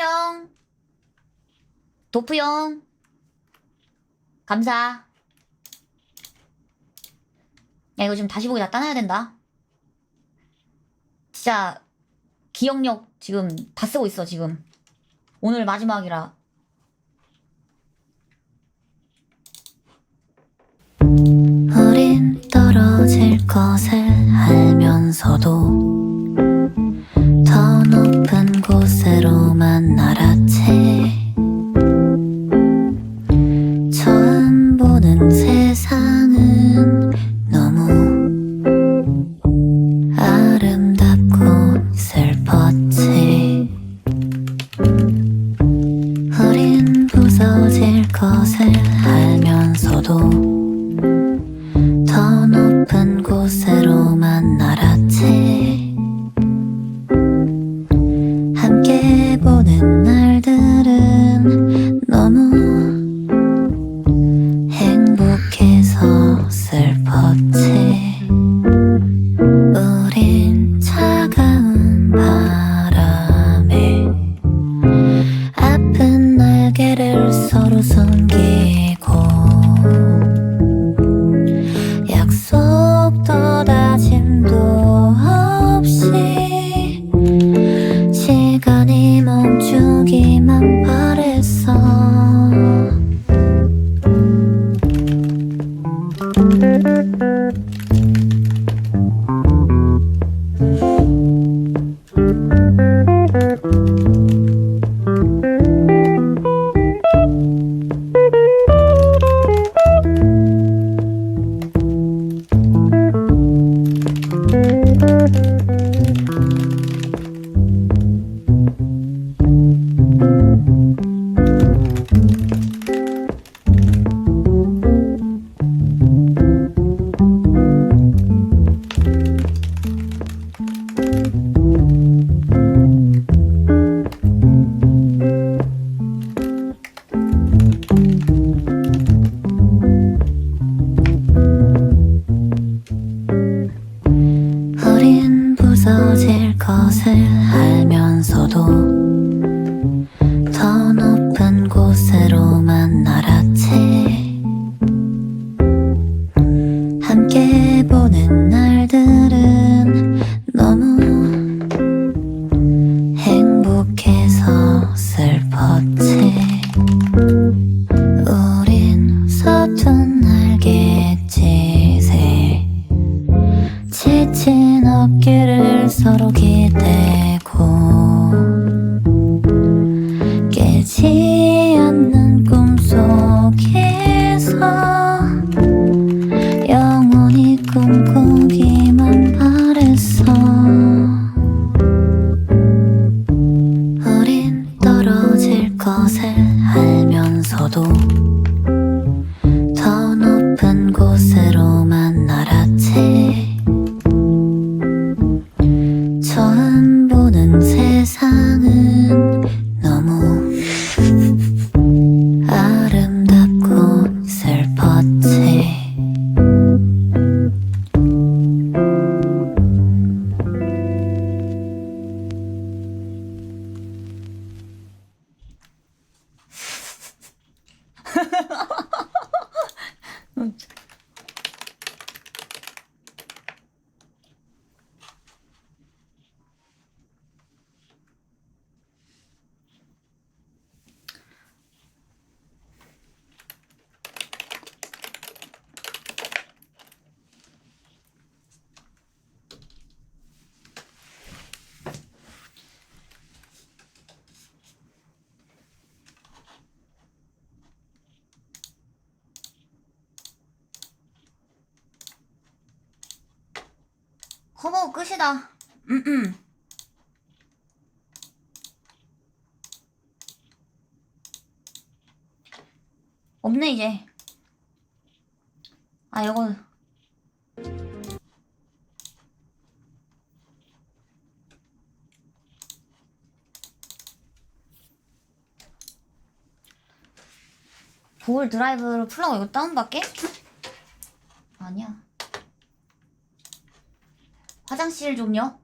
태발이 형, 도프 형, 감사. 야, 이거 지금 다시 보기 다 따놔야 된다. 진짜, 기억력 지금 다 쓰고 있어, 지금. 오늘 마지막이라. 우린 떨어질 것을 알면서도 보는 세상은 너무 아름답고 슬펐지. 우린 부서질 것을 알면서도 더 높은 곳으로만 날았지 깨지 않는 커버 끝이다. 음, 음. 없네 이제. 아 이거 구글 드라이브를 풀라고 이거 다운받게? 아니야. 화장실 좀요.